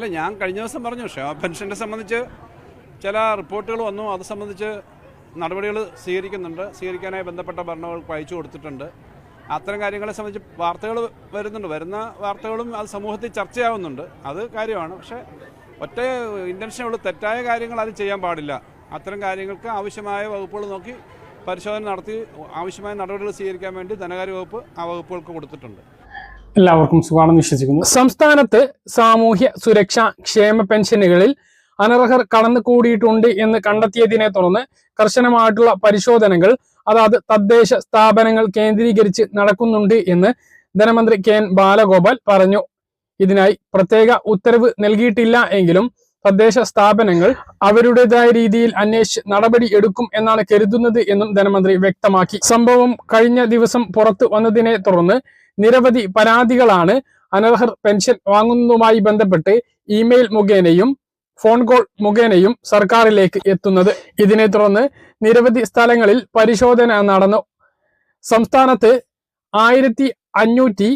അല്ല ഞാൻ കഴിഞ്ഞ ദിവസം പറഞ്ഞു ക്ഷേമ പെൻഷനെ സംബന്ധിച്ച് ചില റിപ്പോർട്ടുകൾ വന്നു. അത് സംബന്ധിച്ച് നടപടികൾ സ്വീകരിക്കുന്നുണ്ട്. സ്വീകരിക്കാനായി ബന്ധപ്പെട്ട ഭരണങ്ങൾക്ക് അയച്ചു കൊടുത്തിട്ടുണ്ട്. അത്തരം കാര്യങ്ങളെ സംബന്ധിച്ച് വാർത്തകൾ വരുന്നുണ്ട്. വരുന്ന വാർത്തകളും അത് സമൂഹത്തിൽ ചർച്ചയാവുന്നുണ്ട്. അത് കാര്യമാണ്. പക്ഷേ ഒറ്റ ഇന്റൻഷനുള്ള തെറ്റായ കാര്യങ്ങൾ അത് ചെയ്യാൻ പാടില്ല. അത്തരം കാര്യങ്ങൾക്ക് ആവശ്യമായ വകുപ്പുകൾ നോക്കി പരിശോധന നടത്തി ആവശ്യമായ നടപടികൾ സ്വീകരിക്കാൻ വേണ്ടി ധനകാര്യ വകുപ്പ് ആ വകുപ്പുകൾക്ക് കൊടുത്തിട്ടുണ്ട്. എല്ലാവർക്കും സുഖമാണെന്ന് വിശ്വസിക്കുന്നു. സംസ്ഥാനത്ത് സാമൂഹ്യ സുരക്ഷാ ക്ഷേമ പെൻഷനുകളിൽ അനർഹർ കടന്നു കൂടിയിട്ടുണ്ട് എന്ന് കണ്ടെത്തിയതിനെ തുടർന്ന് കർശനമായിട്ടുള്ള പരിശോധനകൾ അതായത് തദ്ദേശ സ്ഥാപനങ്ങൾ കേന്ദ്രീകരിച്ച് നടക്കുന്നുണ്ട് എന്ന് ധനമന്ത്രി കെ എൻ ബാലഗോപാൽ പറഞ്ഞു. ഇതിനായി പ്രത്യേക ഉത്തരവ് നൽകിയിട്ടില്ല എങ്കിലും തദ്ദേശ സ്ഥാപനങ്ങൾ അവരുടേതായ രീതിയിൽ അന്വേഷിച്ച് നടപടി എടുക്കും എന്നാണ് കരുതുന്നത് എന്നും ധനമന്ത്രി വ്യക്തമാക്കി. സംഭവം കഴിഞ്ഞ ദിവസം പുറത്തു വന്നതിനെ തുടർന്ന് നിരവധി പരാതികളാണ് അനർഹർ പെൻഷൻ വാങ്ങുന്നതുമായി ബന്ധപ്പെട്ട് ഇമെയിൽ മുഖേനയും ഫോൺ കോൾ മുഖേനയും സർക്കാരിലേക്ക് എത്തുന്നത്. ഇതിനെ തുടർന്ന് നിരവധി സ്ഥലങ്ങളിൽ പരിശോധന നടന്നു. സംസ്ഥാനത്ത് ആയിരത്തി അഞ്ഞൂറ്റി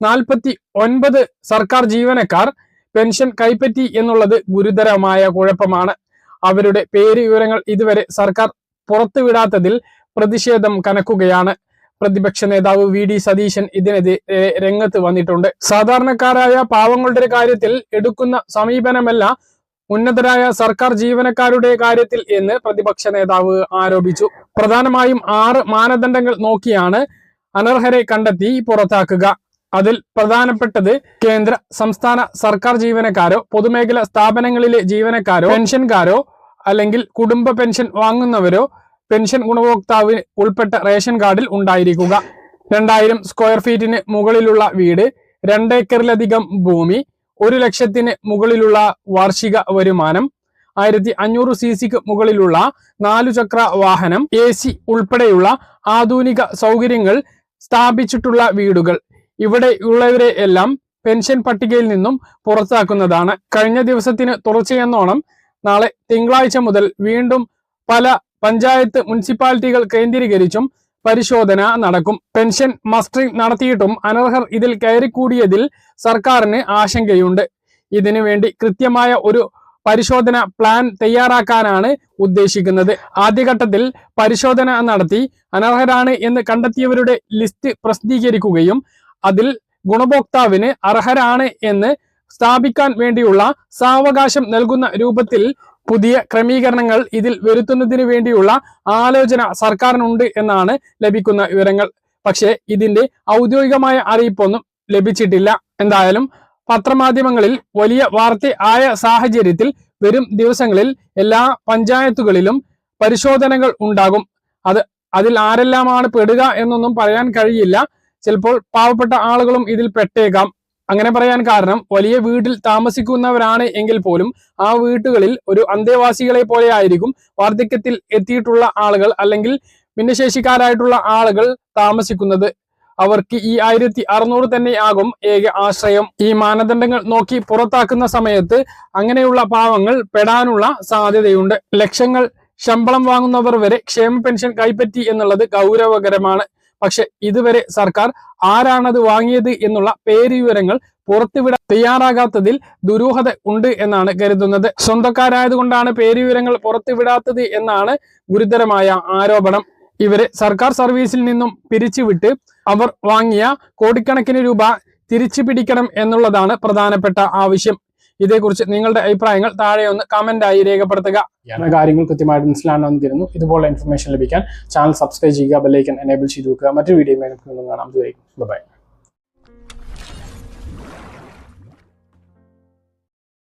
നാൽപ്പത്തി ഒൻപത് സർക്കാർ ജീവനക്കാർ പെൻഷൻ കൈപ്പറ്റി എന്നുള്ളത് ഗുരുതരമായ കുഴപ്പമാണ്. അവരുടെ പേര് വിവരങ്ങൾ ഇതുവരെ സർക്കാർ പുറത്തുവിടാത്തതിൽ പ്രതിഷേധം കനക്കുകയാണ്. പ്രതിപക്ഷ നേതാവ് വി ഡി സതീശൻ ഇതിനെതിരെ രംഗത്ത് വന്നിട്ടുണ്ട്. സാധാരണക്കാരായ പാവങ്ങളുടെ കാര്യത്തിൽ എടുക്കുന്ന സമീപനമല്ല ഉന്നതരായ സർക്കാർ ജീവനക്കാരുടെ കാര്യത്തിൽ എന്ന് പ്രതിപക്ഷ നേതാവ് ആരോപിച്ചു. പ്രധാനമായും ആറ് മാനദണ്ഡങ്ങൾ നോക്കിയാണ് അനർഹരെ കണ്ടെത്തി പുറത്താക്കുക. അതിൽ പ്രധാനപ്പെട്ടത് കേന്ദ്ര സംസ്ഥാന സർക്കാർ ജീവനക്കാരോ പൊതുമേഖല സ്ഥാപനങ്ങളിലെ ജീവനക്കാരോ പെൻഷൻകാരോ അല്ലെങ്കിൽ കുടുംബ പെൻഷൻ വാങ്ങുന്നവരോ പെൻഷൻ ഗുണഭോക്താവ് ഉൾപ്പെട്ട റേഷൻ കാർഡിൽ ഉണ്ടായിരിക്കുക. രണ്ടായിരം സ്ക്വയർ ഫീറ്റിന് മുകളിലുള്ള വീട് രണ്ടേക്കറിലധികം ഭൂമി ഒരു ലക്ഷത്തിന് മുകളിലുള്ള വാർഷിക വരുമാനം ആയിരത്തി അഞ്ഞൂറ് സി സിക്ക് മുകളിലുള്ള നാലുചക്ര വാഹനം എ സി ഉൾപ്പെടെയുള്ള ആധുനിക സൗകര്യങ്ങൾ സ്ഥാപിച്ചിട്ടുള്ള വീടുകൾ. ഇവിടെ ഉള്ളവരെ എല്ലാം പെൻഷൻ പട്ടികയിൽ നിന്നും പുറത്താക്കുന്നതാണ്. കഴിഞ്ഞ ദിവസത്തിന് തുടർച്ചയെന്നോണം നാളെ തിങ്കളാഴ്ച മുതൽ വീണ്ടും പല പഞ്ചായത്ത് മുനിസിപ്പാലിറ്റികൾ കേന്ദ്രീകരിച്ചും പരിശോധന നടക്കും. പെൻഷൻ മസ്റ്ററിംഗ് നടത്തിയിട്ടും അനർഹർ ഇതിൽ കയറിക്കൂടിയതിൽ സർക്കാരിന് ആശങ്കയുണ്ട്. ഇതിനു വേണ്ടി കൃത്യമായ ഒരു പരിശോധന പ്ലാൻ തയ്യാറാക്കാനാണ് ഉദ്ദേശിക്കുന്നത്. ആദ്യഘട്ടത്തിൽ പരിശോധന നടത്തി അനർഹരാണ് എന്ന് കണ്ടെത്തിയവരുടെ ലിസ്റ്റ് പ്രസിദ്ധീകരിക്കുകയും അതിൽ ഗുണഭോക്താവിന് അർഹരാണ് എന്ന് സ്ഥാപിക്കാൻ വേണ്ടിയുള്ള സാവകാശം നൽകുന്ന രൂപത്തിൽ പുതിയ ക്രമീകരണങ്ങൾ ഇതിൽ വരുത്തുന്നതിന് വേണ്ടിയുള്ള ആലോചന സർക്കാരിനുണ്ട് എന്നാണ് ലഭിക്കുന്ന വിവരങ്ങൾ. പക്ഷേ ഇതിന്റെ ഔദ്യോഗികമായ അറിയിപ്പൊന്നും ലഭിച്ചിട്ടില്ല. എന്തായാലും പത്രമാധ്യമങ്ങളിൽ വലിയ വാർത്ത ആയ സാഹചര്യത്തിൽ വരും ദിവസങ്ങളിൽ എല്ലാ പഞ്ചായത്തുകളിലും പരിശോധനകൾ ഉണ്ടാകും. അത് അതിൽ ആരെല്ലാമാണ് പെടുക എന്നൊന്നും പറയാൻ കഴിയില്ല. ചിലപ്പോൾ പാവപ്പെട്ട ആളുകളും ഇതിൽ പെട്ടേക്കാം. അങ്ങനെ പറയാൻ കാരണം വലിയ വീട്ടിൽ താമസിക്കുന്നവരാണ് എങ്കിൽ പോലും ആ വീട്ടുകളിൽ ഒരു അന്തേവാസികളെ പോലെ ആയിരിക്കും വാർദ്ധക്യത്തിൽ എത്തിയിട്ടുള്ള ആളുകൾ അല്ലെങ്കിൽ ഭിന്നശേഷിക്കാരായിട്ടുള്ള ആളുകൾ താമസിക്കുന്നത്. അവർക്ക് ഈ ആയിരത്തി അറുന്നൂറ് തന്നെ ആകും ഏക ആശ്രയം. ഈ മാനദണ്ഡങ്ങൾ നോക്കി പുറത്താക്കുന്ന സമയത്ത് അങ്ങനെയുള്ള പാവങ്ങൾ പെടാനുള്ള സാധ്യതയുണ്ട്. ലക്ഷങ്ങൾ ശമ്പളം വാങ്ങുന്നവർ വരെ ക്ഷേമ പെൻഷൻ കൈപ്പറ്റി എന്നുള്ളത് ഗൗരവകരമാണ്. പക്ഷെ ഇതുവരെ സർക്കാർ ആരാണത് വാങ്ങിയത് എന്നുള്ള പേര് വിവരങ്ങൾ പുറത്തുവിടാൻ തയ്യാറാകാത്തതിൽ ദുരൂഹത ഉണ്ട് എന്നാണ് കരുതുന്നത്. സ്വന്തക്കാരായതുകൊണ്ടാണ് പേര് വിവരങ്ങൾ പുറത്തുവിടാത്തത് എന്നാണ് ഗുരുതരമായ ആരോപണം. ഇവരെ സർക്കാർ സർവീസിൽ നിന്നും പിരിച്ചുവിട്ട് അവർ വാങ്ങിയ കോടിക്കണക്കിന് രൂപ തിരിച്ചു പിടിക്കണം എന്നുള്ളതാണ് പ്രധാനപ്പെട്ട ആവശ്യം. ഇതേക്കുറിച്ച് നിങ്ങളുടെ അഭിപ്രായങ്ങൾ താഴെ ഒന്ന് കമന്റ് ആയി രേഖപ്പെടുത്തുക. കാര്യങ്ങൾ കൃത്യമായിട്ട് മനസ്സിലാണെന്ന് തരുന്നു. ഇതുപോലെ ഇൻഫർമേഷൻ ലഭിക്കാൻ ചാനൽ സബ്സ്ക്രൈബ് ചെയ്യുക ബെല്ലൈക്കൻ എനേബിൾ ചെയ്ത് വെക്കുക. മറ്റൊരു വീഡിയോ കാണാം. ബൈ